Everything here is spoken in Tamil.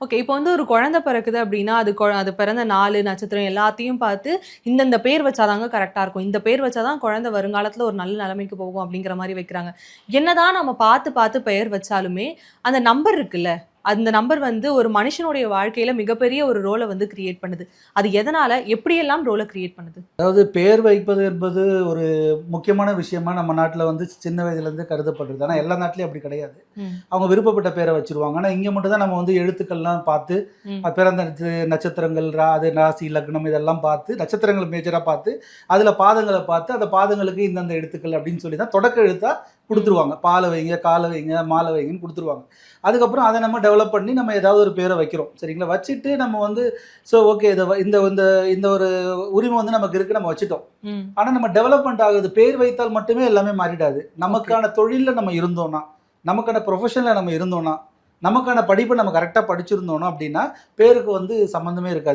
ஓகே இப்போ வந்து ஒரு குழந்தை பிறக்குது அப்படின்னா அது கொ- அது பிறந்த நாலு நட்சத்திரம் எல்லாத்தையும் பார்த்து இந்தந்த பேர் வச்சாதாங்க கரெக்டாக இருக்கும். இந்த பேர் வச்சாதான் குழந்தை வருங்காலத்தில் ஒரு நல்ல நிலைமைக்கு போகும் அப்படிங்கிற மாதிரி வைக்கிறாங்க. என்னதான் நம்ம பார்த்து பார்த்து பெயர் வச்சாலுமே அந்த நம்பர் இருக்குல்ல? அந்த நம்பர் வந்து ஒரு மனுஷனுடைய வாழ்க்கையில மிகப்பெரிய ஒரு ரோலை வந்து கிரியேட் பண்ணுது. அது எதனால எப்படியெல்லாம் ரோலை கிரியேட் பண்ணுது? அதாவது பேர் வைப்பது என்பது ஒரு முக்கியமான விஷயமா நம்ம நாட்டில் வந்து சின்ன வயதுலேருந்து கருதப்படுறது ஆனால் எல்லா நாட்டிலையும் அப்படி கிடையாது. அவங்க விருப்பப்பட்ட பேரை வச்சிருவாங்க. ஆனால் இங்கே மட்டும் தான் நம்ம வந்து எழுத்துக்கள்லாம் பார்த்து பிறந்த நட்ச- நட்சத்திரங்கள் அது ராசி லக்னம் இதெல்லாம் பார்த்து நட்சத்திரங்கள் மேஜராக பார்த்து அதில் பாதங்களை பார்த்து அந்த பாதங்களுக்கு இந்தந்த எழுத்துக்கள் அப்படின்னு சொல்லி தான் தொடக்க எழுத்தா கொடுத்துருவாங்க. பாலை வைங்க காலை வைங்க மாலை வைங்கன்னு கொடுத்துருவாங்க. அதுக்கப்புறம் அதை நம்ம டெவலப் பண்ணி நம்ம ஏதாவது ஒரு பேரை வைக்கிறோம். சரிங்களா? வச்சுட்டு நம்ம வந்து ஸோ ஓகே இதை இந்த இந்த இந்த ஒரு உரிமை வந்து நமக்கு இருக்கு நம்ம வச்சுட்டோம். ஆனால் நம்ம டெவலப்மெண்ட் ஆகுது. பேர் வைத்தால் மட்டுமே எல்லாமே மாறிடாது. நமக்கான தொழிலில் நம்ம இருந்தோம்னா நமக்கான ப்ரொஃபஷனில் நம்ம இருந்தோம்னா நமக்கான படிப்பை நம்ம கரெக்டாக படிச்சிருந்தோம்னா அப்படின்னா பேருக்கு வந்து சம்மந்தமே இருக்காது.